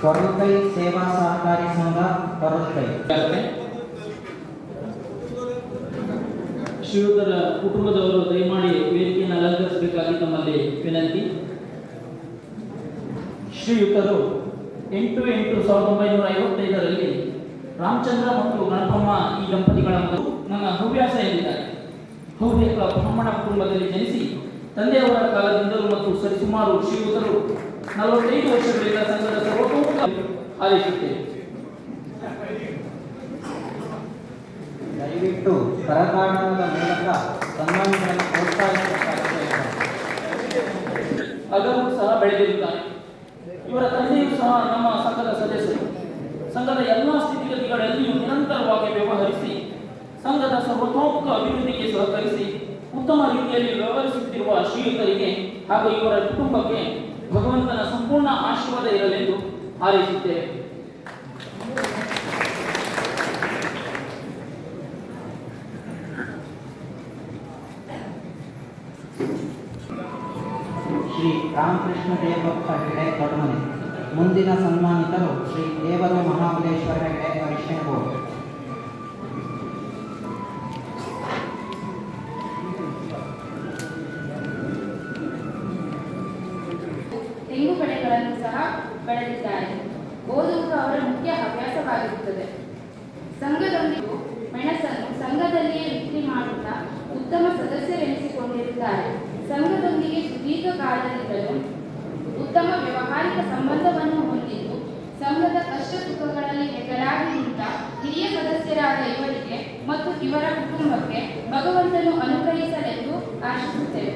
ಕೊರಲ್ಕೈ ಸೇವಾ ಸಹಕಾರಿ ಸಂಘ ಕೊರಲ್ಕೈ ಶ್ರೀಯುತರ ಕುಟುಂಬದವರು ದಯಮಾಡಿ ವೇದಿಕೆಯನ್ನು ಅಲಂಕರಿಸಬೇಕಾಗಿ ತಮ್ಮಲ್ಲಿ ವಿನಂತಿ. ಶ್ರೀಯುತರು ಎಂಟು ಎಂಟು ಸಾವಿರದ ಒಂಬೈನೂರ ಐವತ್ತೈದರಲ್ಲಿ ರಾಮಚಂದ್ರ ಮತ್ತು ಗಣಪಮ್ಮ ಈ ದಂಪತಿಗಳ ಮಗರು ನನ್ನ ಹವ್ಯಾಸ ಎಂದಿದ್ದಾರೆ. ಹವ್ಯಕ ಬ್ರಾಹ್ಮಣ ಕುಟುಂಬದಲ್ಲಿ ಜನಿಸಿ ತಂದೆಯವರ ಕಾಲದಿಂದಲೂ ಮತ್ತು ಸರಿಸುಮಾರು ಶ್ರೀಯುತರು ನಲವತ್ತೈದು ವರ್ಷಗಳಿಂದ ಸಂಘದ ಸರ್ವತೋಮುಖ ದಯವಿಟ್ಟು ಕರಕಾಣದ ಮೂಲಕ ಸನ್ಮಾನಗಳನ್ನು ಪ್ರೋತ್ಸಾಹಿಸಲು ಸಹ ಬೆಳೆದಿರುತ್ತಾನೆ ಇವರ ತಂದೆಯೂ ಸಹ ನಮ್ಮ ಸಂಘದ ಸದಸ್ಯರು. ಸಂಘದ ಎಲ್ಲ ಸ್ಥಿತಿಗತಿಗಳಲ್ಲಿಯೂ ನಿರಂತರವಾಗಿ ವ್ಯವಹರಿಸಿ, ಸಂಘದ ಸರ್ವತೋಮುಖ ಅಭಿವೃದ್ಧಿಗೆ ಸಹಕರಿಸಿ, ಉತ್ತಮ ರೀತಿಯಲ್ಲಿ ವ್ಯವಹರಿಸುತ್ತಿರುವ ಶ್ರೀಯುತರಿಗೆ ಹಾಗೂ ಇವರ ಕುಟುಂಬಕ್ಕೆ ಭಗವಂತನ ಸಂಪೂರ್ಣ ಆಶೀರ್ವಾದ ಇರಲೆಂದು ಹಾರೈಸುತ್ತೇವೆ. ಶ್ರೀ ರಾಮಕೃಷ್ಣ ದೇವಪ್ಪ ಹೆಗಡೆ ದೊಡ್ಡಮನೆ ಮುಂದಿನ ಸನ್ಮಾನಿತರು ಶ್ರೀ ದೇವರು ಮಹಾಬಲೇಶ್ವರ ಹೆಗಡೆ ಅರಿಶಿಣಗೋಡು ಬೆಳೆದಿದ್ದಾರೆ ಓದುವುದು ಅವರ ಮುಖ್ಯ ಹವ್ಯಾಸವಾಗಿರುತ್ತದೆ. ಸಂಘದೊಂದಿಗೂ ಮೆಣಸನ್ನು ಸಂಘದಲ್ಲಿಯೇ ಬಿಕ್ರಿ ಮಾಡುತ್ತಾ ಉತ್ತಮ ಸದಸ್ಯರೆನಿಸಿಕೊಂಡಿರುತ್ತಾರೆ. ಸಂಘದೊಂದಿಗೆ ಸುದೀರ್ಘ ಕಾಲದಿಂದಲೂ ಉತ್ತಮ ವ್ಯವಹಾರಿಕ ಸಂಬಂಧವನ್ನು ಹೊಂದಿದ್ದು, ಸಂಘದ ಕಷ್ಟ ಸುಖಗಳಲ್ಲಿ ಹೆಗಲಾಗಿ ನಿಂತ ಹಿರಿಯ ಸದಸ್ಯರಾದ ಇವರಿಗೆ ಮತ್ತು ಇವರ ಕುಟುಂಬಕ್ಕೆ ಭಗವಂತನು ಅನುಗ್ರಹಿಸಲೆಂದು ಆಶಿಸುತ್ತೇವೆ.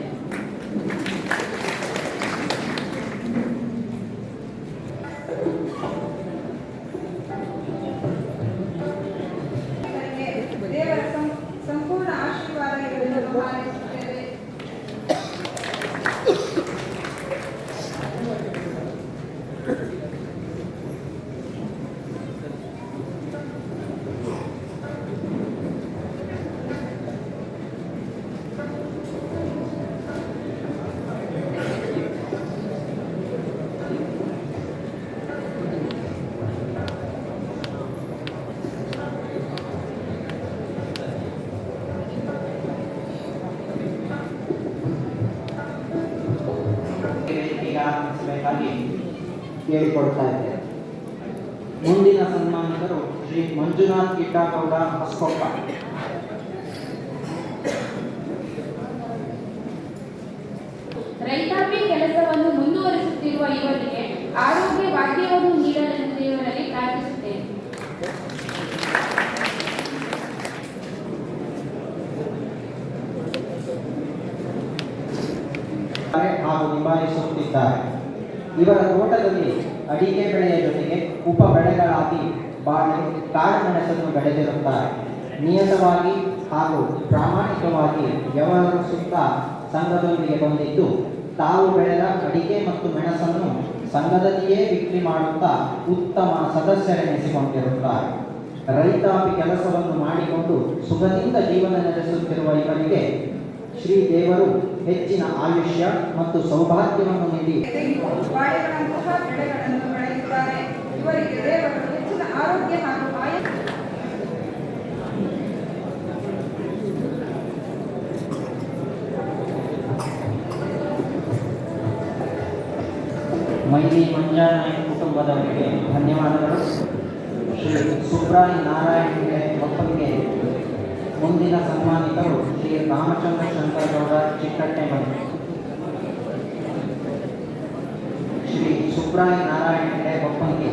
ಆಗಮಿಸಬೇಕಾಗಿ ಕೇಳಿಕೊಳ್ತಾ ಇದ್ದೇವೆ ಮುಂದಿನ ಸನ್ಮಾನಿತರು ಶ್ರೀ ಮಂಜುನಾಥ್ ಕಿಟ್ಟಾಗೌಡ ಹೊಸಕೊಪ್ಪ. ರೈತಾಪಿ ಕೆಲಸವನ್ನು ಮುಂದುವರಿಸುತ್ತಿರುವ ಇವರಿಗೆ ಆರೋಗ್ಯ ಭಾಗ್ಯವನ್ನು ನೀಡಲೆಂದು ದೇವರಲ್ಲಿ ಪ್ರಾರ್ಥಿಸುತ್ತೇನೆ. ಹಾಗೂ ನಿಭಾಯಿಸುತ್ತಿದ್ದಾರೆ. ಇವರ ತೋಟದಲ್ಲಿ ಅಡಿಕೆ ಬೆಳೆಯ ಜೊತೆಗೆ ಉಪ ಬೆಳೆಗಳಾಗಿ ಬಾಳೆ, ಕಾಳುಮೆಣಸನ್ನು ಬೆಳೆದಿರುತ್ತಾರೆ. ನಿಯತವಾಗಿ ಹಾಗೂ ಪ್ರಾಮಾಣಿಕವಾಗಿ ವ್ಯವಹರಿಸುತ್ತಾ ಸಂಘದೊಂದಿಗೆ ಬಂದಿದ್ದು, ತಾವು ಬೆಳೆದ ಅಡಿಕೆ ಮತ್ತು ಮೆಣಸನ್ನು ಸಂಘದಲ್ಲಿಯೇ ವಿಕ್ರಿ ಮಾಡುತ್ತಾ ಉತ್ತಮ ಸದಸ್ಯರೆನಿಸಿಕೊಂಡಿರುತ್ತಾರೆ. ರೈತಾಪಿ ಕೆಲಸವನ್ನು ಮಾಡಿಕೊಂಡು ಸುಖದಿಂದ ಜೀವನ ನಡೆಸುತ್ತಿರುವ ಇವರಿಗೆ ಶ್ರೀ ದೇವರು ಹೆಚ್ಚಿನ ಆಯುಷ್ಯ ಮತ್ತು ಸೌಭಾಗ್ಯವನ್ನು ನೀಡಿ. ತೆಂಗು ಬಾಳೆಗಳಂತಹ ಬೆಳೆಗಳನ್ನು ಬೆಳೆಯುತ್ತಾರೆ. ಇವರಿಗೆ ದೇವರು ಹೆಚ್ಚಿನ ಆರೋಗ್ಯ ಹಾಗೂ ಆಯು ಮೈಲಿ ಮಂಜಾನಾಯಕ್ ಕುಟುಂಬದವರಿಗೆ ಧನ್ಯವಾದಗಳು. ಶ್ರೀ ಸುಬ್ರಾಯ್ ನಾರಾಯಣ ಒಪ್ಪಂಗೆ ಮುಂದಿನ ಸನ್ಮಾನಿತರು ಶ್ರೀ ರಾಮಚಂದ್ರ ಶಂಕರಗೌಡ ಚಿಕ್ಕಟ್ಟೆಮನೆ ಶ್ರೀ ಸುಬ್ರಾಯ ನಾರಾಯಣ ಒಪ್ಪಂಗೆ